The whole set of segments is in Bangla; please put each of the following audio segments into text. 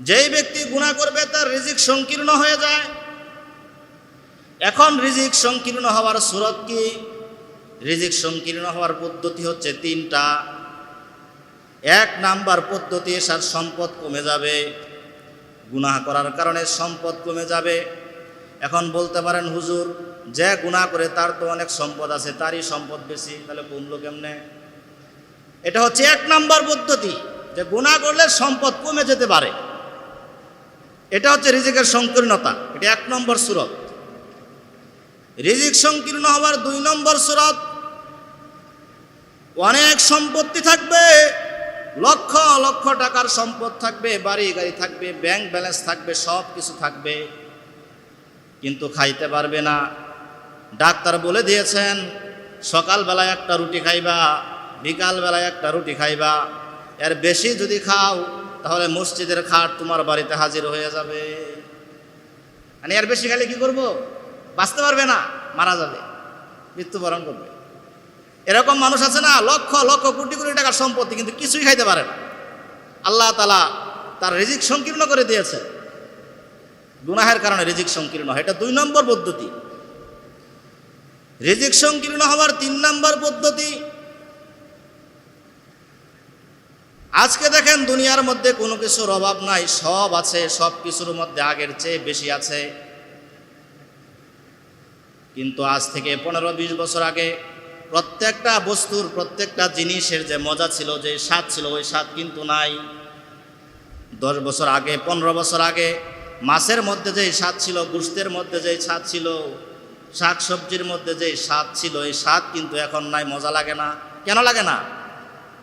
যেই ব্যক্তি গুণা করবে, তার রিজিক সংকীর্ণ হয়ে যায়। এখন রিজিক সংকীর্ণ হওয়ার সুরত কি? রিজিক সংকীর্ণ হওয়ার পদ্ধতি হচ্ছে তিনটা। এক নাম্বার পদ্ধতি, এসার সম্পদ কমে যাবে। গুনাহ করার কারণে সম্পদ কমে যাবে। এখন বলতে পারেন, হুজুর, যে গুনাহ করে তার তো অনেক সম্পদ আছে, তারই সম্পদ বেশি, তাহলে কমলো কেমনে? এটা হচ্ছে এক নাম্বার পদ্ধতি, যে গুনাহ করলে সম্পদ কমে যেতে পারে। এটা হচ্ছে রিজিকের সংকীর্ণতা। এটা এক নম্বর সুরত। রিজিক সংকীর্ণ হওয়ার দুই নম্বর সুরত, অনেক সম্পত্তি থাকবে, লক্ষ লক্ষ টাকার সম্পদ থাকবে, বাড়ি, গাড়ি থাকবে ব্যাংক ব্যালেন্স থাকবে, সব কিছু থাকবে, কিন্তু খাইতে পারবে না। ডাক্তার বলে দিয়েছেন, সকালবেলায় একটা রুটি খাইবা, বিকালবেলায় একটা রুটি খাইবা, এর বেশি যদি খাও তাহলে মসজিদের খাট তোমার বাড়িতে হাজির হয়ে যাবে। মানে এর বেশি খাইলে কি করব? বাঁচতে পারবে না, মারা যাবে, মৃত্যুবরণ করবে। এরকম মানুষ আছে না, লক্ষ লক্ষ, কোটি কোটি টাকার সম্পত্তি কিন্তু কিছুই খাইতে পারে না। আল্লাহ তালা তার রিজিক সংকীর্ণ করে দিয়েছে। গুনাহের কারণে রিজিক সংকীর্ণ হয়। এটা দুই নম্বর পদ্ধতি। রিজিক সংকীর্ণ হওয়ার তিন নম্বর পদ্ধতি আজকে দেখেন দুনিয়ার মধ্যে কোনো কিছুর অভাব নাই, সব আছে, সব কিছুর মধ্যে আগের চেয়ে বেশি আছে। কিন্তু আজ থেকে পনেরো বিশ বছর আগে প্রত্যেকটা বস্তুর, প্রত্যেকটা জিনিসের যে মজা ছিল, যে স্বাদ ছিল, ওই স্বাদ কিন্তু নাই। দশ বছর আগে, পনেরো বছর আগে মাছের মধ্যে যে স্বাদ ছিল গুস্তের মধ্যে যে স্বাদ ছিল শাক সবজির মধ্যে যে স্বাদ ছিল, এই স্বাদ কিন্তু এখন নাই, মজা লাগে না। কেন লাগে না?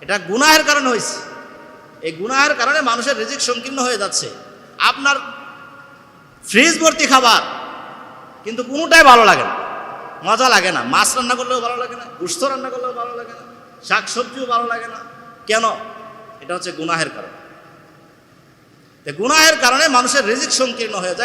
এটা গুনাহের কারণে হয়েছে। এই গুনাহের কারণে মানুষের রিজিক সংকীর্ণ হয়ে যাচ্ছে। আপনার ফ্রিজ ভর্তি খাবার, কিন্তু কোনোটাই ভালো লাগে না। মজা লাগে না। মাছ রান্না করলেও ভালো লাগে না, গুস্ত রান্না করলেও ভালো লাগে না শাক সবজিও ভালো লাগে না। কেন? এটা হচ্ছে গুনাহের কারণ। গুনাহের কারণে মানুষের রিজিক সংকীর্ণ হয়ে যায়।